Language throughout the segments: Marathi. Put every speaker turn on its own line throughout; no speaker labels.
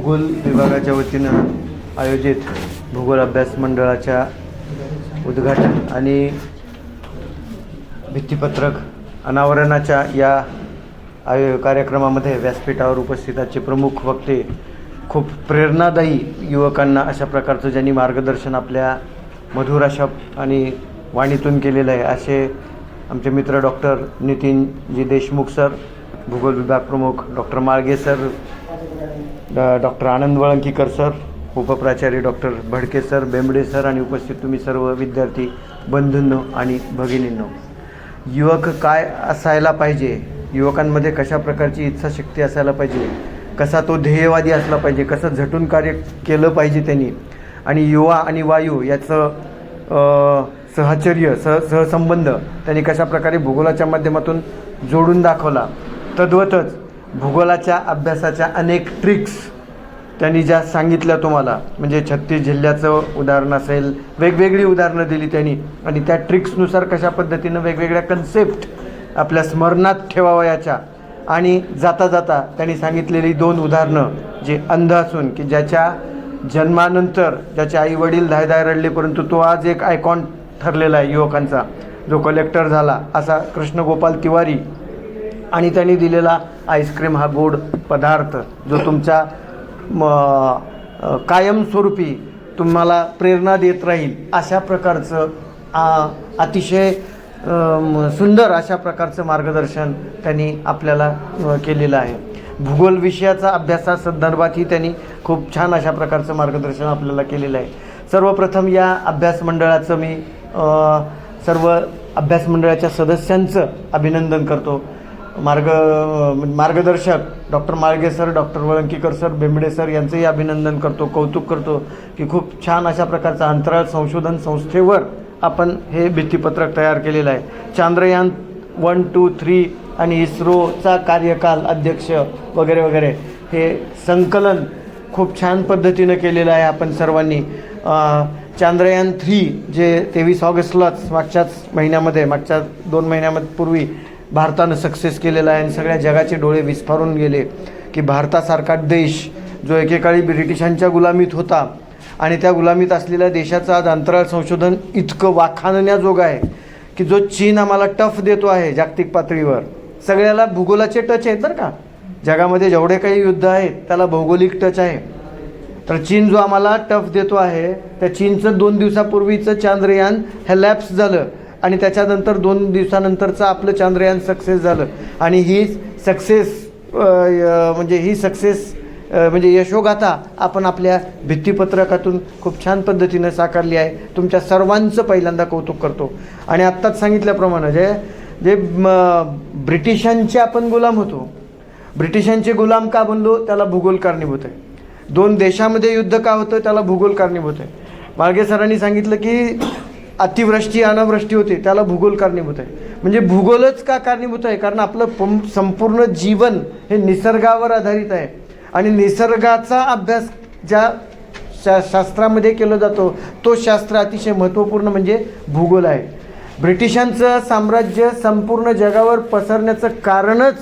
भूगोल विभागाच्या वतीनं आयोजित भूगोल अभ्यास मंडळाच्या उद्घाटन आणि भित्तीपत्रक अनावरणाच्या या आयो कार्यक्रमामध्ये व्यासपीठावर उपस्थिताचे प्रमुख वक्ते खूप प्रेरणादायी युवकांना अशा प्रकारचं ज्यांनी मार्गदर्शन आपल्या मधुर अशा आणि वाणीतून केलेलं आहे असे आमचे मित्र डॉक्टर नितीनजी देशमुख सर भूगोल विभाग प्रमुख doctor Malge sir doctor Anand Walankikar sir उपप्राचार्य doctor Bhadke sir Bembade sir आणि उपस्थित तुम्ही सर्व विद्यार्थी बंधूंनो आणि भगिनींनो. युवक काय असायला पाहिजे? युवकांमध्ये कशा प्रकारची इच्छाशक्ती असायला पाहिजे? कसा तो ध्येयवादी असला पाहिजे? कसं झटून कार्य केलं पाहिजे त्यांनी? आणि युवा आणि वायू याचं सहचर्य सह सहसंबंध त्यांनी कशा प्रकारे भूगोलाच्या माध्यमातून जोडून दाखवला? तद्वतच भूगोलाच्या अभ्यासाच्या अनेक ट्रिक्स त्यांनी ज्या सांगितल्या तुम्हाला म्हणजे छत्तीस जिल्ह्याचं उदाहरण असेल वेगवेगळी उदाहरणं दिली त्यांनी. आणि त्या ट्रिक्सनुसार कशा पद्धतीनं वेगवेगळ्या कन्सेप्ट आपल्या स्मरणात ठेवावयाच्या आणि जाता जाता त्यांनी सांगितलेली दोन उदाहरणं जे अंध असून की ज्याच्या जन्मानंतर ज्याचे आई वडील धायधाय रडले परंतु तो आज एक आयकॉन ठरलेला आहे युवकांचा. जो कलेक्टर झाला असा कृष्णगोपाल तिवारी आणि त्यांनी दिलेला आईस्क्रीम हा गोड पदार्थ जो तुमच्या म कायमस्वरूपी तुम्हाला प्रेरणा देत राहील. अशा प्रकारचं अतिशय सुंदर अशा प्रकारचं मार्गदर्शन त्यांनी आपल्याला केलेलं आहे. भूगोल विषयाचा अभ्यासासंदर्भातही त्यांनी खूप छान अशा प्रकारचं मार्गदर्शन आपल्याला केलेलं आहे. सर्वप्रथम या अभ्यास मंडळाचं मी सर्व अभ्यास मंडळाच्या सदस्यांचं अभिनंदन करतो. मार्ग मार्गदर्शक doctor Malge sir doctor Walankikar sir Bembade sir यांचंही अभिनंदन करतो कौतुक करतो की खूप छान अशा प्रकारचा अंतराळ संशोधन संस्थेवर आपण हे भित्तीपत्रक तयार केलेलं आहे. चांद्रयान वन टू थ्री आणि इस्रोचा कार्यकाल अध्यक्ष वगैरे वगैरे हे संकलन खूप छान पद्धतीनं केलेलं आहे आपण सर्वांनी. चांद्रयान थ्री जे तेवीस ऑगस्टलाच मागच्याच महिन्यामध्ये मागच्या दोन महिन्यामध्ये पूर्वी भारतानं सक्सेस केलेला आहे आणि सगळ्या जगाचे डोळे विस्फारून गेले की भारतासारखा देश जो एकेकाळी ब्रिटिशांच्या गुलामीत होता आणि त्या गुलामीत असलेल्या देशाचं आज अंतराळ संशोधन इतकं वाखाणण्याजोगं आहे की जो चीन आम्हाला टफ देतो आहे जागतिक पातळीवर. सगळ्याला भूगोलाचे टच आहेत बरं का. जगामध्ये जेवढे काही युद्ध आहेत त्याला भौगोलिक टच आहे. तर चीन जो आम्हाला टफ देतो आहे त्या चीनचं दोन दिवसापूर्वीचं चांद्रयान हे लॅप्स झालं. आणि त्याच्यानंतर दोन दिवसानंतरचं आपलं चांद्रयान सक्सेस झालं. आणि ही सक्सेस म्हणजे ही सक्सेस म्हणजे यशोगाथा आपण आपल्या भित्तीपत्रकातून खूप छान पद्धतीनं साकारली आहे. तुमच्या सर्वांचं पहिल्यांदा कौतुक करतो. आणि आत्ताच सांगितल्याप्रमाणे जे जे ब्रिटिशांचे आपण गुलाम होतो. ब्रिटिशांचे गुलाम का बनलो? त्याला भूगोल कारणीभूत आहे. दोन देशामध्ये युद्ध का होतं? त्याला भूगोल कारणीभूत आहे. माळगे सरांनी सांगितलं की अतिवृष्टी अनावृष्टी होते त्याला भूगोल कारणीभूत आहे. म्हणजे भूगोलच का कारणीभूत आहे? कारण आपलं पं संपूर्ण जीवन हे निसर्गावर आधारित आहे. आणि निसर्गाचा अभ्यास ज्या शा शास्त्रामध्ये केला जातो तो शास्त्र अतिशय महत्त्वपूर्ण म्हणजे भूगोल आहे. ब्रिटिशांचं साम्राज्य संपूर्ण जगावर पसरण्याचं कारणच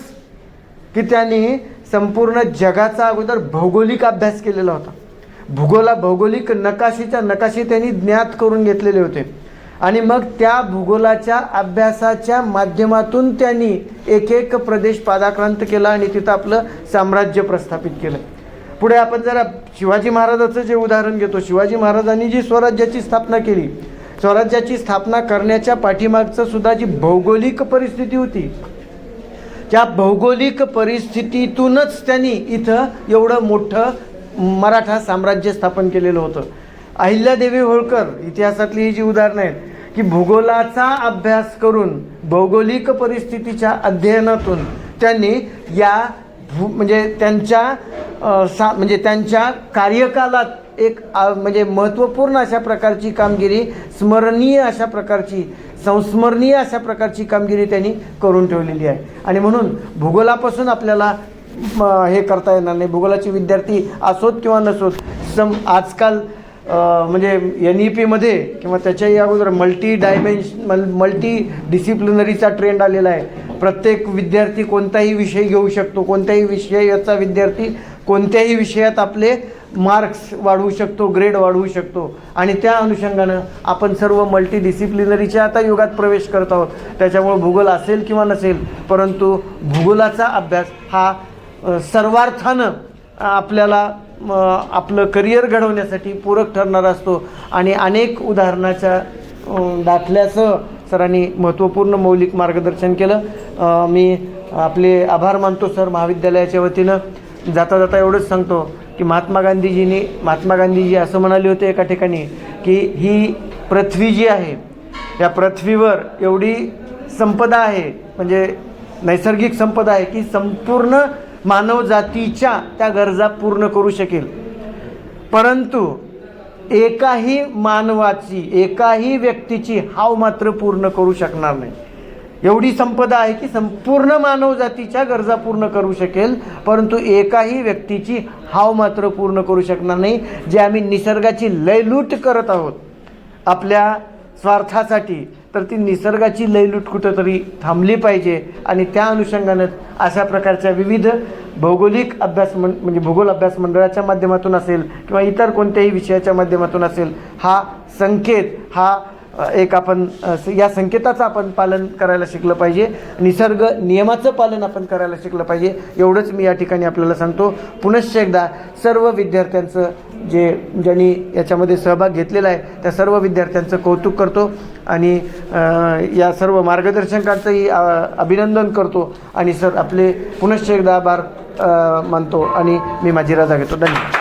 की त्यांनी संपूर्ण जगाचा अगोदर भौगोलिक अभ्यास केलेला होता. भूगोला भौगोलिक नकाशीच्या नकाशे त्यांनी ज्ञात करून घेतलेले होते. आणि मग त्या भूगोलाच्या अभ्यासाच्या माध्यमातून त्यांनी एक एक प्रदेश पादाक्रांत केला आणि तिथं आपलं साम्राज्य प्रस्थापित केलं. पुढे आपण जरा शिवाजी महाराजाचं जे उदाहरण घेतो शिवाजी महाराजांनी जी स्वराज्याची स्थापना केली स्वराज्याची स्थापना करण्याच्या पाठीमागचं सुद्धा जी भौगोलिक परिस्थिती होती त्या भौगोलिक परिस्थितीतूनच त्यांनी इथं एवढं मोठं मराठा साम्राज्य स्थापन केलेलं होतं. अहिल्यादेवी होळकर इतिहासातली ही जी उदाहरणं आहेत की भूगोलाचा अभ्यास करून भौगोलिक परिस्थितीच्या अध्ययनातून त्यांनी या भू म्हणजे त्यांच्या सा म्हणजे त्यांच्या कार्यकालात एक म्हणजे महत्त्वपूर्ण अशा प्रकारची कामगिरी स्मरणीय अशा प्रकारची संस्मरणीय अशा प्रकारची कामगिरी त्यांनी करून ठेवलेली आहे. आणि म्हणून भूगोलापासून आपल्याला हे करता येणार नाही. भूगोलाचे विद्यार्थी असोत किंवा नसोत सम आजकाल म्हणजे एन ई पीमध्ये किंवा त्याच्याही अगोदर मल्टी डायमेन्श मल मल्टी डिसिप्लिनरीचा ट्रेंड आलेला आहे. प्रत्येक विद्यार्थी कोणताही विषय घेऊ शकतो. कोणत्याही विषयाचा विद्यार्थी कोणत्याही विषयात आपले मार्क्स वाढवू शकतो ग्रेड वाढवू शकतो. आणि त्या अनुषंगानं आपण सर्व मल्टी डिसिप्लिनरीच्या आता युगात प्रवेश करत आहोत. त्याच्यामुळे भूगोल असेल किंवा नसेल परंतु भूगोलाचा अभ्यास हा सर्वार्थानं आपल्याला आपलं करिअर घडवण्यासाठी पूरक ठरणारा असतो. आणि अनेक उदाहरणाच्या दाखल्याचं सरांनी महत्त्वपूर्ण मौलिक मार्गदर्शन केलं. मी आपले आभार मानतो सर महाविद्यालयाच्या वतीनं. जाता जाता एवढंच सांगतो की महात्मा गांधीजींनी महात्मा गांधीजी असं म्हणाले होते एका ठिकाणी की ही पृथ्वी जी आहे या पृथ्वीवर एवढी संपदा आहे म्हणजे नैसर्गिक संपदा आहे की संपूर्ण मानवजातीच्या त्या गरजा पूर्ण करू शकेल. परंतु एकाही मानवाची एकाही व्यक्तीची हाव मात्र पूर्ण करू शकणार नाही. एवढी संपदा आहे की संपूर्ण मानवजातीच्या गरजा पूर्ण करू शकेल परंतु एकाही व्यक्तीची हाव मात्र पूर्ण करू शकणार नाही जे आम्ही निसर्गाची लयलूट करत आहोत. आपल्या स्वार्थासाठी तर ती निसर्गाची लयलूट कुठंतरी थांबली पाहिजे. आणि त्या अनुषंगानं अशा प्रकारच्या विविध भौगोलिक अभ्यास मं म्हणजे भूगोल अभ्यास मंडळाच्या माध्यमातून असेल किंवा इतर कोणत्याही विषयाच्या माध्यमातून असेल हा संकेत हा एक आपण या संकेताचं आपण पालन करायला शिकलं पाहिजे. निसर्ग नियमाचं पालन आपण करायला शिकलं पाहिजे. एवढंच मी या ठिकाणी आपल्याला सांगतो. पुनश्च एकदा सर्व विद्यार्थ्यांचं जे ज्यांनी याच्यामध्ये सहभाग घेतलेला आहे त्या सर्व विद्यार्थ्यांचं कौतुक करतो आणि या सर्व मार्गदर्शकांचंही अभिनंदन करतो आणि सर आपले पुनश्च एकदा आभार मानतो आणि मी माझी रजा घेतो. धन्यवाद.